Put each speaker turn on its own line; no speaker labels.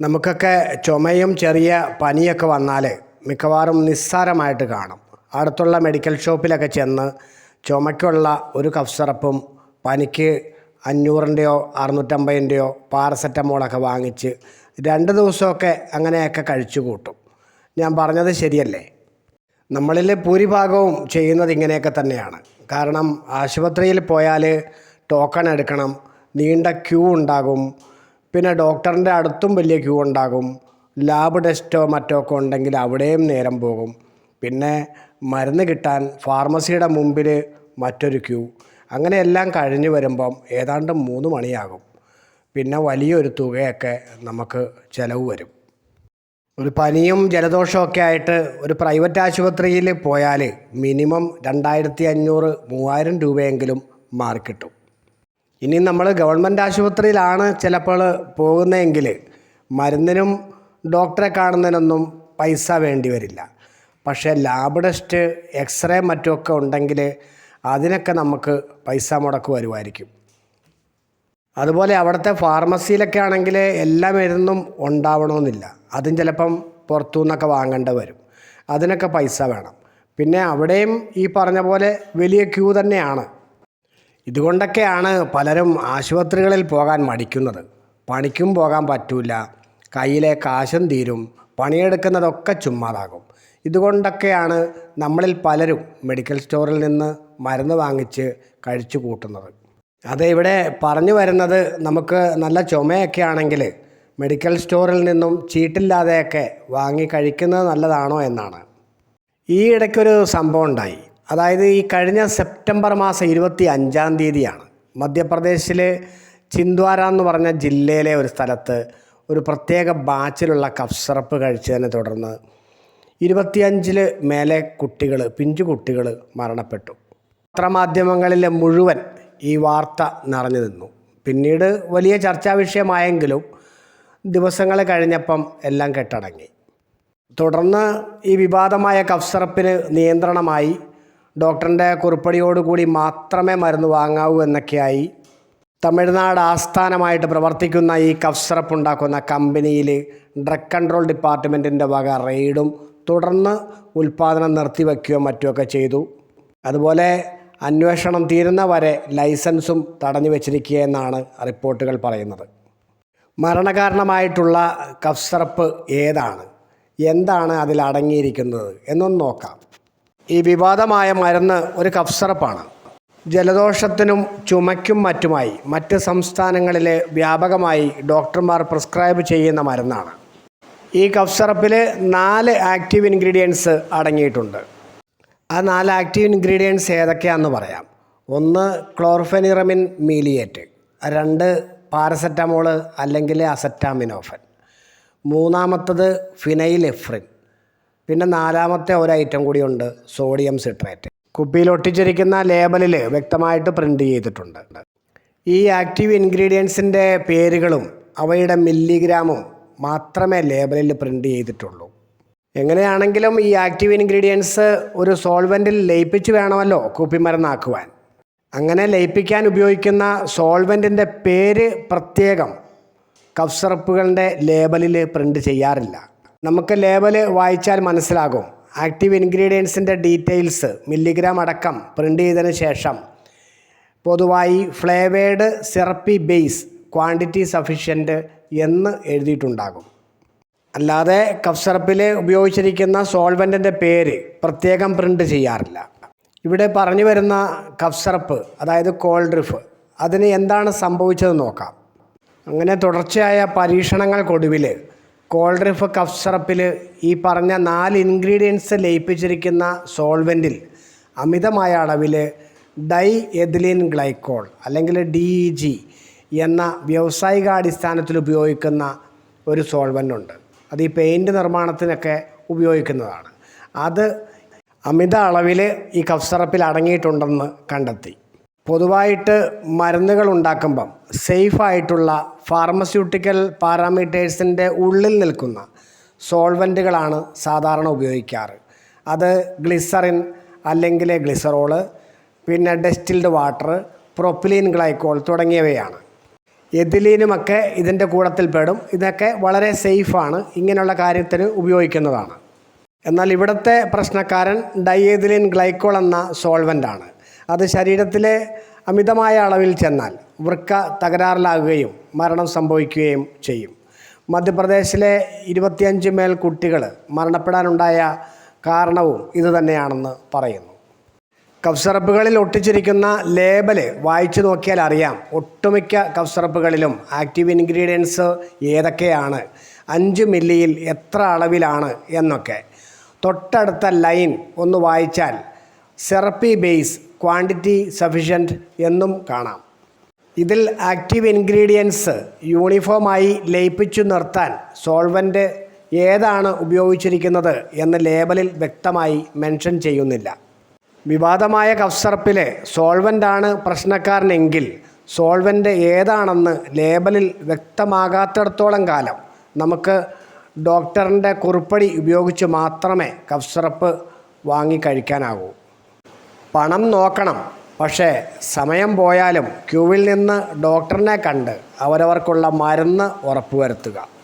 നമുക്കൊക്കെ ചുമയും ചെറിയ പനിയൊക്കെ വന്നാൽ മിക്കവാറും നിസ്സാരമായിട്ട് കാണും. അടുത്തുള്ള മെഡിക്കൽ ഷോപ്പിലൊക്കെ ചെന്ന് ചുമയ്ക്കുള്ള ഒരു കഫ് സിറപ്പും പനിക്ക് അഞ്ഞൂറിന്റെയോ അറുന്നൂറ്റമ്പതിന്റെയോ പാരസെറ്റമോളൊക്കെ വാങ്ങിച്ച് രണ്ട് ദിവസമൊക്കെ അങ്ങനെയൊക്കെ കഴിച്ചു കൂട്ടും. ഞാൻ പറഞ്ഞത് ശരിയല്ലേ? നമ്മളിൽ ഭൂരിഭാഗവും ചെയ്യുന്നത് ഇങ്ങനെയൊക്കെ തന്നെയാണ്. കാരണം ആശുപത്രിയിൽ പോയാൽ ടോക്കൺ എടുക്കണം നീണ്ട ക്യൂ ഉണ്ടാകും പിന്നെ ഡോക്ടറിന്റെ അടുത്തും വലിയ ക്യൂ ഉണ്ടാകും. ലാബ് ടെസ്റ്റോ മറ്റോ ഒക്കെ ഉണ്ടെങ്കിൽ അവിടെയും നേരം പോകും. പിന്നെ മരുന്ന് കിട്ടാൻ ഫാർമസിയുടെ മുമ്പിൽ മറ്റൊരു ക്യൂ. അങ്ങനെയെല്ലാം കഴിഞ്ഞ് വരുമ്പം ഏതാണ്ട് മൂന്ന് മണിയാകും. പിന്നെ വലിയൊരു തുകയൊക്കെ നമുക്ക് ചിലവ് വരും. ഒരു പനിയും ജലദോഷമൊക്കെ ആയിട്ട് ഒരു പ്രൈവറ്റ് ആശുപത്രിയിൽ പോയാൽ മിനിമം രണ്ടായിരത്തി അഞ്ഞൂറ് മൂവായിരം രൂപയെങ്കിലും മാറിക്കിട്ടും ഇനി നമ്മൾ ഗവൺമെന്റ് ആശുപത്രിയിലാണ് ചിലപ്പോൾ പോകുന്നതെങ്കിൽ മരുന്നിനും ഡോക്ടറെ കാണുന്നതിനൊന്നും പൈസ വേണ്ടി വരില്ല. പക്ഷേ ലാബ് ടെസ്റ്റ് എക്സ്റേ മറ്റുമൊക്കെ ഉണ്ടെങ്കിൽ അതിനൊക്കെ നമുക്ക് പൈസ മുടക്ക് വരുമായിരിക്കും. അതുപോലെ അവിടുത്തെ ഫാർമസിയിലൊക്കെ ആണെങ്കിൽ എല്ലാ മരുന്നും ഉണ്ടാവണമെന്നില്ല. അതും ചിലപ്പം പുറത്തു നിന്നൊക്കെ വാങ്ങേണ്ട വരും. അതിനൊക്കെ പൈസ വേണം. പിന്നെ അവിടെയും ഈ പറഞ്ഞ പോലെ വലിയ ക്യൂ തന്നെയാണ്. ഇതുകൊണ്ടൊക്കെയാണ് പലരും ആശുപത്രികളിൽ പോകാൻ മടിക്കുന്നത്. പണിക്കും പോകാൻ പറ്റൂല. കയ്യിലെ കാശും തീരും. പണിയെടുക്കുന്നതൊക്കെ ചുമ്മാതാകും. ഇതുകൊണ്ടൊക്കെയാണ് നമ്മളിൽ പലരും മെഡിക്കൽ സ്റ്റോറിൽ നിന്ന് മരുന്ന് വാങ്ങിച്ച് കഴിച്ചു കൂട്ടുന്നത്. അത് ഇവിടെ പറഞ്ഞു വരുന്നത് നമുക്ക് നല്ല ചുമയൊക്കെ ആണെങ്കിൽ മെഡിക്കൽ സ്റ്റോറിൽ നിന്നും ചീട്ടില്ലാതെയൊക്കെ വാങ്ങി കഴിക്കുന്നത് നല്ലതാണോ എന്നാണ്. ഈ ഇടയ്ക്കൊരു സംഭവം ഉണ്ടായി. അതായത് ഈ കഴിഞ്ഞ സെപ്റ്റംബർ മാസം ഇരുപത്തി അഞ്ചാം തീയതിയാണ്. മധ്യപ്രദേശിലെ ചിന്ദ്വാര എന്ന് പറഞ്ഞ ജില്ലയിലെ ഒരു സ്ഥലത്ത് ഒരു പ്രത്യേക ബാച്ചിലുള്ള കഫ് സിറപ്പ് കഴിച്ചതിനെ തുടർന്ന് ഇരുപത്തിയഞ്ചിൽ മേലെ കുട്ടികൾ പിഞ്ചു കുട്ടികൾ മരണപ്പെട്ടു. പത്രമാധ്യമങ്ങളിലെ മുഴുവൻ ഈ വാർത്ത നിറഞ്ഞു നിന്നു. പിന്നീട് വലിയ ചർച്ചാ വിഷയമായെങ്കിലും ദിവസങ്ങൾ കഴിഞ്ഞപ്പം എല്ലാം കെട്ടടങ്ങി. തുടർന്ന് ഈ വിവാദമായ കഫ് സിറപ്പിന് നിയന്ത്രണമായി ഡോക്ടറിന്റെ കുറിപ്പടിയോടുകൂടി മാത്രമേ മരുന്ന് വാങ്ങാവൂ എന്നൊക്കെയായി തമിഴ്നാട് ആസ്ഥാനമായിട്ട് പ്രവർത്തിക്കുന്ന ഈ കഫ് സിറപ്പ് ഉണ്ടാക്കുന്ന കമ്പനിയിൽ ഡ്രഗ് കൺട്രോൾ ഡിപ്പാർട്ട്മെന്റിന്റെ വക റെയ്ഡും തുടർന്ന് ഉൽപ്പാദനം നിർത്തിവെക്കുകയോ മറ്റുമൊക്കെ ചെയ്തു. അതുപോലെ അന്വേഷണം തീരുന്ന വരെ ലൈസൻസും തടഞ്ഞു വെച്ചിരിക്കുകയെന്നാണ് റിപ്പോർട്ടുകൾ പറയുന്നത്. മരണകാരണമായിട്ടുള്ള കഫ് സിറപ്പ് ഏതാണ്? എന്താണ് അതിൽ അടങ്ങിയിരിക്കുന്നത്? എന്നൊന്ന് നോക്കാം. ഈ വിവാദമായ മരുന്ന് ഒരു കഫ് സിറപ്പാണ് ജലദോഷത്തിനും ചുമയ്ക്കും മറ്റുമായി മറ്റ് സംസ്ഥാനങ്ങളിലെ വ്യാപകമായി ഡോക്ടർമാർ പ്രിസ്ക്രൈബ് ചെയ്യുന്ന മരുന്നാണ്. ഈ കഫ് സിറപ്പിൽ നാല് ആക്റ്റീവ് ഇൻഗ്രീഡിയൻസ് അടങ്ങിയിട്ടുണ്ട്. ആ നാല് ആക്റ്റീവ് ഇൻഗ്രീഡിയൻസ് ഏതൊക്കെയാണെന്ന് പറയാം. ഒന്ന് ക്ലോർഫെനിറമിൻ മീലിയേറ്റ് രണ്ട് പാരസെറ്റമോൾ അല്ലെങ്കിൽ അസറ്റാമിനോഫൻ മൂന്നാമത്തത് ഫിനൈൽ എഫ്രിൻ പിന്നെ നാലാമത്തെ ഒരു ഐറ്റം കൂടിയുണ്ട് സോഡിയം സിട്രേറ്റ് കുപ്പിയിൽ ഒട്ടിച്ചിരിക്കുന്ന ലേബലിൽ വ്യക്തമായിട്ട് പ്രിന്റ് ചെയ്തിട്ടുണ്ട്. ഈ ആക്റ്റീവ് ഇൻഗ്രീഡിയൻസിന്റെ പേരുകളും അവയുടെ മില്ലിഗ്രാമും മാത്രമേ ലേബലിൽ പ്രിന്റ് ചെയ്തിട്ടുള്ളൂ. എങ്ങനെയാണെങ്കിലും ഈ ആക്റ്റീവ് ഇൻഗ്രീഡിയൻസ് ഒരു സോൾവെന്റിൽ ലയിപ്പിച്ച് വേണമല്ലോ കുപ്പി കുപ്പിമരുന്നാക്കുവാൻ. അങ്ങനെ ലയിപ്പിക്കാൻ ഉപയോഗിക്കുന്ന സോൾവെന്റിന്റെ പേര് പ്രത്യേകം കഫ് സിറപ്പുകളുടെ ലേബലിൽ പ്രിന്റ് ചെയ്യാറില്ല. നമുക്ക് ലേബൽ വായിച്ചാൽ മനസ്സിലാകും. ആക്റ്റീവ് ഇൻഗ്രീഡിയൻസിന്റെ ഡീറ്റെയിൽസ് മില്ലിഗ്രാം അടക്കം പ്രിന്റ് ചെയ്തതിന് ശേഷം പൊതുവായി flavoured syrupy base quantity sufficient എന്ന് എഴുതിയിട്ടുണ്ടാകും. അല്ലാതെ കഫ് സിറപ്പിൽ ഉപയോഗിച്ചിരിക്കുന്ന സോൾവെന്റിന്റെ പേര് പ്രത്യേകം പ്രിന്റ് ചെയ്യാറില്ല. ഇവിടെ പറഞ്ഞു വരുന്ന കഫ് സിറപ്പ് അതായത് കോൾഡ് റിഫ് അതിന് എന്താണ് സംഭവിച്ചത് നോക്കാം. അങ്ങനെ തുടർച്ചയായ പരീക്ഷണങ്ങൾക്കൊടുവിൽ കോൾഡ് ഡ്രിഫ് കഫ് സിറപ്പിൽ ഈ പറഞ്ഞ നാല് ഇൻഗ്രീഡിയൻസ് ലയിപ്പിച്ചിരിക്കുന്ന സോൾവെന്റിൽ അമിതമായ അളവിൽ ഡൈ എഥിലിൻ ഗ്ലൈക്കോൾ അല്ലെങ്കിൽ ഡി ഇ ജി എന്ന വ്യാവസായികാടിസ്ഥാനത്തിൽ ഉപയോഗിക്കുന്ന ഒരു സോൾവന്റ് ഉണ്ട്. അത് ഈ പെയിന്റ് നിർമ്മാണത്തിനൊക്കെ ഉപയോഗിക്കുന്നതാണ്. അത് അമിത അളവിൽ ഈ കഫ് സിറപ്പിൽ അടങ്ങിയിട്ടുണ്ടെന്ന് കണ്ടെത്തി. പൊതുവായിട്ട് മരുന്നുകൾ ഉണ്ടാക്കുമ്പം സേഫായിട്ടുള്ള ഫാർമസ്യൂട്ടിക്കൽ പാരാമീറ്റേഴ്സിന്റെ ഉള്ളിൽ നിൽക്കുന്ന സോൾവെന്റുകളാണ് സാധാരണ ഉപയോഗിക്കാറ്. അത് ഗ്ലിസറിൻ അല്ലെങ്കിൽ ഗ്ലിസറോൾ പിന്നെ ഡെസ്റ്റിൽഡ് വാട്ടർ പ്രൊപ്പിലീൻ ഗ്ലൈക്കോൾ തുടങ്ങിയവയാണ്. എതിലീനുമൊക്കെ ഇതിന്റെ കൂടത്തിൽ പെടും. ഇതൊക്കെ വളരെ സേഫാണ്. ഇങ്ങനെയുള്ള കാര്യത്തിന് ഉപയോഗിക്കുന്നതാണ്. എന്നാൽ ഇവിടുത്തെ പ്രശ്നക്കാരൻ ഡൈഎതിലിൻ ഗ്ലൈക്കോൾ എന്ന സോൾവന്റാണ് അത് ശരീരത്തിലെ അമിതമായ അളവിൽ ചെന്നാൽ വൃക്ക തകരാറിലാകുകയും മരണം സംഭവിക്കുകയും ചെയ്യും. മധ്യപ്രദേശിലെ ഇരുപത്തിയഞ്ച് മേൽ കുട്ടികൾ മരണപ്പെടാനുണ്ടായ കാരണവും ഇതുതന്നെയാണെന്ന് പറയുന്നു. കഫ് സിറപ്പുകളിൽ ഒട്ടിച്ചിരിക്കുന്ന ലേബൽ വായിച്ചു നോക്കിയാൽ അറിയാം. ഒട്ടുമിക്ക കഫ് സിറപ്പുകളിലും ആക്റ്റീവ് ഇൻഗ്രീഡിയൻസ് ഏതൊക്കെയാണ്? അഞ്ച് മില്ലിയിൽ എത്ര അളവിലാണ് എന്നൊക്കെ. തൊട്ടടുത്ത ലൈൻ ഒന്ന് വായിച്ചാൽ സെറപ്പി ബേസ് ക്വാണ്ടിറ്റി സഫിഷ്യന്റ് എന്നും കാണാം. ഇതിൽ ആക്റ്റീവ് ഇൻഗ്രീഡിയൻസ് യൂണിഫോമായി ലയിപ്പിച്ചു നിർത്താൻ സോൾവന്റ് ഏതാണ് ഉപയോഗിച്ചിരിക്കുന്നത് എന്ന് ലേബലിൽ വ്യക്തമായി മെൻഷൻ ചെയ്യുന്നില്ല. വിവാദമായ കഫ് കഫ്സറപ്പിലെ സോൾവന്റാണ് പ്രശ്നക്കാരനെങ്കിൽ സോൾവന്റ് ഏതാണെന്ന് ലേബലിൽ വ്യക്തമാകാത്തിടത്തോളം കാലം നമുക്ക് ഡോക്ടറിന്റെ കുറിപ്പടി ഉപയോഗിച്ച് മാത്രമേ കഫ്സറപ്പ് വാങ്ങി കഴിക്കാനാകൂ. പണം നോക്കണം. പക്ഷേ സമയം പോയാലും ക്യൂവിൽ നിന്ന് ഡോക്ടറിനെ കണ്ട് അവരവർക്കുള്ള മരുന്ന് ഉറപ്പുവരുത്തുക.